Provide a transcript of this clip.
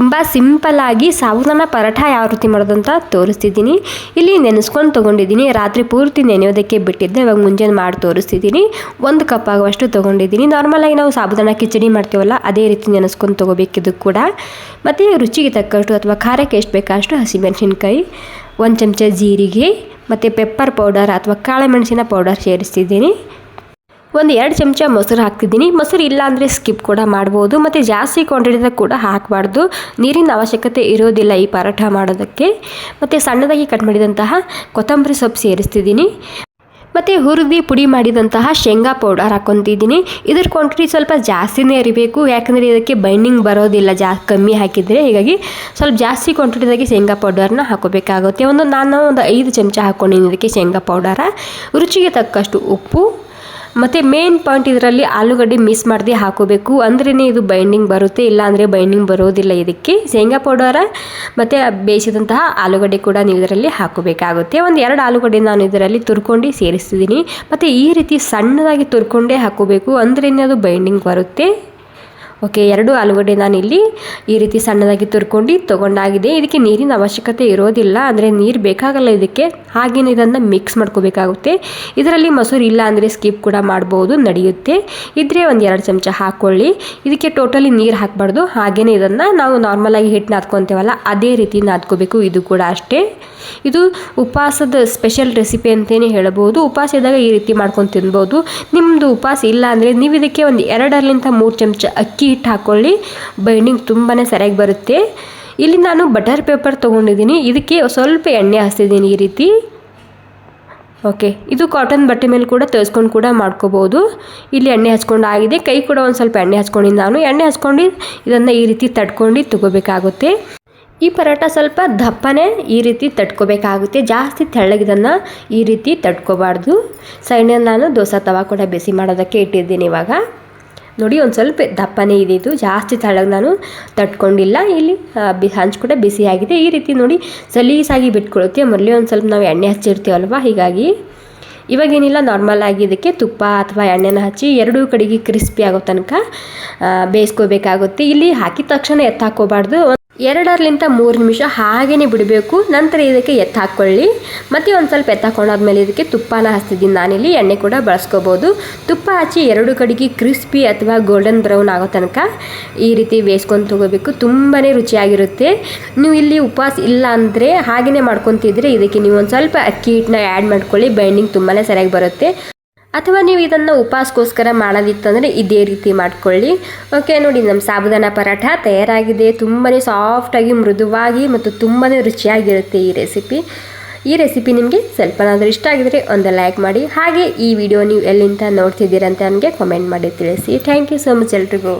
ತುಂಬ ಸಿಂಪಲ್ಲಾಗಿ ಸಾಬೂದಾನ ಪರೋಠ ಯಾವ ರೀತಿ ಮಾಡೋದು ಅಂತ ತೋರಿಸ್ತಿದ್ದೀನಿ. ಇಲ್ಲಿ ನೆನೆಸ್ಕೊಂಡು ತೊಗೊಂಡಿದ್ದೀನಿ. ರಾತ್ರಿ ಪೂರ್ತಿ ನೆನೆಯೋದಕ್ಕೆ ಬಿಟ್ಟಿದ್ದೆ ಇವಾಗ ಮುಂಜಾನೆ ಮಾಡಿ ತೋರಿಸ್ತಿದ್ದೀನಿ. ಒಂದು ಕಪ್ ಆಗುವಷ್ಟು ತೊಗೊಂಡಿದ್ದೀನಿ. ನಾರ್ಮಲಾಗಿ ನಾವು ಸಾಬುದಾನ ಕಿಚಡಿ ಮಾಡ್ತೀವಲ್ಲ, ಅದೇ ರೀತಿ ನೆನೆಸ್ಕೊಂಡು ತೊಗೋಬೇಕಿದ್ದು ಕೂಡ. ಮತ್ತು ರುಚಿಗೆ ತಕ್ಕಷ್ಟು ಅಥವಾ ಖಾರಕ್ಕೆ ಎಷ್ಟು ಬೇಕಷ್ಟು ಹಸಿಮೆಣಸಿನ್ಕಾಯಿ, ಒಂದು ಚಮಚ ಜೀರಿಗೆ, ಮತ್ತು ಪೆಪ್ಪರ್ ಪೌಡರ್ ಅಥವಾ ಕಾಳೆಮೆಣಸಿನ ಪೌಡರ್ ಸೇರಿಸ್ತಿದ್ದೀನಿ. ಒಂದು ಎರಡು ಚಮಚ ಮೊಸರು ಹಾಕ್ತಿದ್ದೀನಿ. ಮೊಸರು ಇಲ್ಲ ಅಂದರೆ ಸ್ಕಿಪ್ ಕೂಡ ಮಾಡ್ಬೋದು. ಮತ್ತು ಜಾಸ್ತಿ ಕ್ವಾಂಟಿಟಿದಾಗ ಕೂಡ ಹಾಕಬಾರ್ದು. ನೀರಿನ ಅವಶ್ಯಕತೆ ಇರೋದಿಲ್ಲ ಈ ಪರೋಟ ಮಾಡೋದಕ್ಕೆ. ಮತ್ತು ಸಣ್ಣದಾಗಿ ಕಟ್ ಮಾಡಿದಂತಹ ಕೊತ್ತಂಬರಿ ಸೊಪ್ಪು ಸೇರಿಸ್ತಿದ್ದೀನಿ. ಮತ್ತು ಹುರಿದು ಪುಡಿ ಮಾಡಿದಂತಹ ಶೇಂಗಾ ಪೌಡರ್ ಹಾಕ್ಕೊತಿದ್ದೀನಿ. ಇದ್ರ ಕ್ವಾಂಟಿಟಿ ಸ್ವಲ್ಪ ಜಾಸ್ತಿನೇ ಇರಬೇಕು ಯಾಕಂದರೆ ಇದಕ್ಕೆ ಬೈಂಡಿಂಗ್ ಬರೋದಿಲ್ಲ ಜಾ, ಕಮ್ಮಿ ಹಾಕಿದರೆ. ಹೀಗಾಗಿ ಸ್ವಲ್ಪ ಜಾಸ್ತಿ ಕ್ವಾಂಟಿಟಿದಾಗಿ ಶೇಂಗಾ ಪೌಡರ್ನ ಹಾಕೋಬೇಕಾಗುತ್ತೆ. ಒಂದು, ನಾನು ಒಂದು ಐದು ಚಮಚ ಹಾಕ್ಕೊಂಡಿದ್ದೀನಿ ಇದಕ್ಕೆ ಶೇಂಗಾ ಪೌಡರ ರುಚಿಗೆ ತಕ್ಕಷ್ಟು ಉಪ್ಪು ಮತ್ತು ಮೇನ್ ಪಾಯಿಂಟ್ ಇದರಲ್ಲಿ ಆಲೂಗಡ್ಡೆ ಮಿಸ್ ಮಾಡದೆ ಹಾಕೋಬೇಕು. ಅಂದ್ರೇ ಇದು ಬೈಂಡಿಂಗ್ ಬರುತ್ತೆ ಇಲ್ಲ ಅಂದರೆ ಬೈಂಡಿಂಗ್ ಬರೋದಿಲ್ಲ ಇದಕ್ಕೆ. ಶೇಂಗಾ ಪೌಡರ ಮತ್ತು ಬೇಯಿಸಿದಂತಹ ಆಲೂಗಡ್ಡೆ ಕೂಡ ನೀವು ಇದರಲ್ಲಿ ಹಾಕೋಬೇಕಾಗುತ್ತೆ. ಒಂದು ಎರಡು ಆಲೂಗಡ್ಡೆ ನಾನು ಇದರಲ್ಲಿ ತುರ್ಕೊಂಡು ಸೇರಿಸ್ತಿದ್ದೀನಿ. ಮತ್ತು ಈ ರೀತಿ ಸಣ್ಣದಾಗಿ ತುರ್ಕೊಂಡೇ ಹಾಕೋಬೇಕು ಅಂದ್ರೇ ಅದು ಬೈಂಡಿಂಗ್ ಬರುತ್ತೆ. ಓಕೆ, ಎರಡು ಆಲೂಗಡ್ಡೆ ಇಲ್ಲಿ ಈ ರೀತಿ ಸಣ್ಣದಾಗಿ ತುರ್ಕೊಂಡು ತೊಗೊಂಡಾಗಿದೆ. ಇದಕ್ಕೆ ನೀರಿನ ಅವಶ್ಯಕತೆ ಇರೋದಿಲ್ಲ, ಅಂದರೆ ನೀರು ಬೇಕಾಗಲ್ಲ ಇದಕ್ಕೆ. ಹಾಗೇನೆ ಇದನ್ನು ಮಿಕ್ಸ್ ಮಾಡ್ಕೋಬೇಕಾಗುತ್ತೆ. ಇದರಲ್ಲಿ ಮೊಸರು ಇಲ್ಲ ಅಂದರೆ ಸ್ಕಿಪ್ ಕೂಡ ಮಾಡ್ಬೋದು, ನಡೆಯುತ್ತೆ. ಇದ್ರೆ ಒಂದು ಎರಡು ಚಮಚ ಹಾಕ್ಕೊಳ್ಳಿ ಇದಕ್ಕೆ ಟೋಟಲಿ ನೀರು ಹಾಕಬಾರ್ದು. ಹಾಗೇನೆ ಇದನ್ನು ನಾವು ನಾರ್ಮಲಾಗಿ ಹಿಟ್ಟು ನಾದ್ಕೊತೇವಲ್ಲ, ಅದೇ ರೀತಿ ನಾದ್ಕೋಬೇಕು. ಇದು ಕೂಡ ಅಷ್ಟೇ. ಇದು ಉಪವಾಸದ ಸ್ಪೆಷಲ್ ರೆಸಿಪಿ ಅಂತಲೇ ಹೇಳ್ಬೋದು. ಉಪವಾಸ ಇದ್ದಾಗ ಈ ರೀತಿ ಮಾಡ್ಕೊಂಡು ತಿನ್ಬೋದು. ನಿಮ್ಮದು ಉಪವಾಸ ಇಲ್ಲ ಅಂದರೆ ನೀವು ಇದಕ್ಕೆ ಒಂದು ಎರಡರಿಂದ ಮೂರು ಚಮಚ ಅಕ್ಕಿ ಹಿಟ್ಟು ಹಾಕ್ಕೊಳ್ಳಿ ಬೈಂಡಿಂಗ್ ತುಂಬಾ ಸರಿಯಾಗಿ ಬರುತ್ತೆ. ಇಲ್ಲಿ ನಾನು ಬಟರ್ ಪೇಪರ್ ತೊಗೊಂಡಿದ್ದೀನಿ. ಇದಕ್ಕೆ ಸ್ವಲ್ಪ ಎಣ್ಣೆ ಹಾಸ್ತಿದ್ದೀನಿ ಈ ರೀತಿ. ಓಕೆ ಇದು ಕಾಟನ್ ಬಟ್ಟೆ ಮೇಲೆ ಕೂಡ ತರಿಸ್ಕೊಂಡು ಕೂಡ ಮಾಡ್ಕೋಬೋದು. ಇಲ್ಲಿ ಎಣ್ಣೆ ಹಚ್ಕೊಂಡು ಆಗಿದೆ. ಕೈ ಕೂಡ ಒಂದು ಸ್ವಲ್ಪ ಎಣ್ಣೆ ಹಚ್ಕೊಂಡಿದ್ದು ನಾನು. ಎಣ್ಣೆ ಹಚ್ಕೊಂಡು ಇದನ್ನು ಈ ರೀತಿ ತಡ್ಕೊಂಡು ತಗೋಬೇಕಾಗುತ್ತೆ. ಈ ಪರೋಟ ಸ್ವಲ್ಪ ದಪ್ಪನೇ ಈ ರೀತಿ ತಟ್ಕೋಬೇಕಾಗುತ್ತೆ. ಜಾಸ್ತಿ ತೆಳ್ಳಗಿದನ್ನು ಈ ರೀತಿ ತಟ್ಕೋಬಾರ್ದು. ಸೈಡ್ನಲ್ಲಿ ನಾನು ದೋಸೆ ತವ ಕೂಡ ಬಿಸಿ ಮಾಡೋದಕ್ಕೆ ಇಟ್ಟಿದ್ದೀನಿ ಇವಾಗ. ನೋಡಿ, ಒಂದು ಸ್ವಲ್ಪ ದಪ್ಪನೇ ಇದೆ ಇದು. ಜಾಸ್ತಿ ತೆಳಗೆ ನಾನು ತಟ್ಕೊಂಡಿಲ್ಲ. ಇಲ್ಲಿ ಬಿ ಹಂಚು ಕೂಡ ಬಿಸಿಯಾಗಿದೆ ಈ ರೀತಿ ನೋಡಿ, ಸಲೀಸಾಗಿ ಬಿಟ್ಕೊಳುತ್ತೆ. ಮೊದಲೇ ಒಂದು ಸ್ವಲ್ಪ ನಾವು ಎಣ್ಣೆ ಹಚ್ಚಿರ್ತೀವಲ್ವ? ಹೀಗಾಗಿ ಇವಾಗೇನಿಲ್ಲ ನಾರ್ಮಲ್ ಆಗಿ ಇದಕ್ಕೆ ತುಪ್ಪ ಅಥವಾ ಎಣ್ಣೆನ ಹಚ್ಚಿ ಎರಡೂ ಕಡೆಗೆ ಕ್ರಿಸ್ಪಿ ಆಗೋ ತನಕ ಬೇಯಿಸ್ಕೋಬೇಕಾಗುತ್ತೆ. ಇಲ್ಲಿ ಹಾಕಿದ ತಕ್ಷಣ ಎತ್ತ ಹಾಕೋಬಾರ್ದು ಎರಡರ್ಲಿಂತ ಮೂರು ನಿಮಿಷ ಹಾಗೇ ಬಿಡಬೇಕು. ನಂತರ ಇದಕ್ಕೆ ಎತ್ತ ಹಾಕ್ಕೊಳ್ಳಿ. ಮತ್ತು ಒಂದು ಸ್ವಲ್ಪ ಎತ್ತ ಹಾಕೊಂಡಾದ್ಮೇಲೆ ಇದಕ್ಕೆ ತುಪ್ಪನ ಹಚ್ತಿದ್ದೀನಿ ನಾನಿಲ್ಲಿ ಎಣ್ಣೆ ಕೂಡ ಬಳಸ್ಕೋಬೋದು. ತುಪ್ಪ ಹಚ್ಚಿ ಎರಡು ಕಡೆಗೆ ಕ್ರಿಸ್ಪಿ ಅಥವಾ ಗೋಲ್ಡನ್ ಬ್ರೌನ್ ಆಗೋ ತನಕ ಈ ರೀತಿ ಬೇಯಿಸ್ಕೊಂಡು ತೊಗೋಬೇಕು. ತುಂಬಾ ರುಚಿಯಾಗಿರುತ್ತೆ. ನೀವು ಇಲ್ಲಿ ಉಪವಾಸ ಇಲ್ಲ ಅಂದರೆ ಹಾಗೆಯೇ ಮಾಡ್ಕೊತಿದ್ರೆ ಇದಕ್ಕೆ ನೀವು ಒಂದು ಸ್ವಲ್ಪ ಅಕ್ಕಿ ಹಿಟ್ಟನ್ನ ಆ್ಯಡ್ ಮಾಡ್ಕೊಳ್ಳಿ. ಬೈಂಡಿಂಗ್ ತುಂಬಾ ಸರಿಯಾಗಿ ಬರುತ್ತೆ. ಅಥವಾ ನೀವು ಇದನ್ನು ಉಪವಾಸಕ್ಕೋಸ್ಕರ ಮಾಡೋದಿತ್ತಂದರೆ ಇದೇ ರೀತಿ ಮಾಡ್ಕೊಳ್ಳಿ. ಓಕೆ ನೋಡಿ ನಮ್ಮ ಸಾಬುದಾನ ಪರಾಠ ತಯಾರಾಗಿದೆ. ತುಂಬಾ ಸಾಫ್ಟಾಗಿ ಮೃದುವಾಗಿ ಮತ್ತು ತುಂಬಾ ರುಚಿಯಾಗಿರುತ್ತೆ ಈ ರೆಸಿಪಿ ಈ ರೆಸಿಪಿ ನಿಮಗೆ ಸ್ವಲ್ಪನಾದರೂ ಇಷ್ಟ ಆಗಿದರೆ ಒಂದು ಲೈಕ್ ಮಾಡಿ. ಹಾಗೆ ಈ ವಿಡಿಯೋ ನೀವು ಎಲ್ಲಿಂದ ನೋಡ್ತಿದ್ದೀರಂತ ನನಗೆ ಕಮೆಂಟ್ ಮಾಡಿ ತಿಳಿಸಿ. ಥ್ಯಾಂಕ್ ಯು ಸೋ ಮಚ್ ಎಲ್ರಿಗೂ.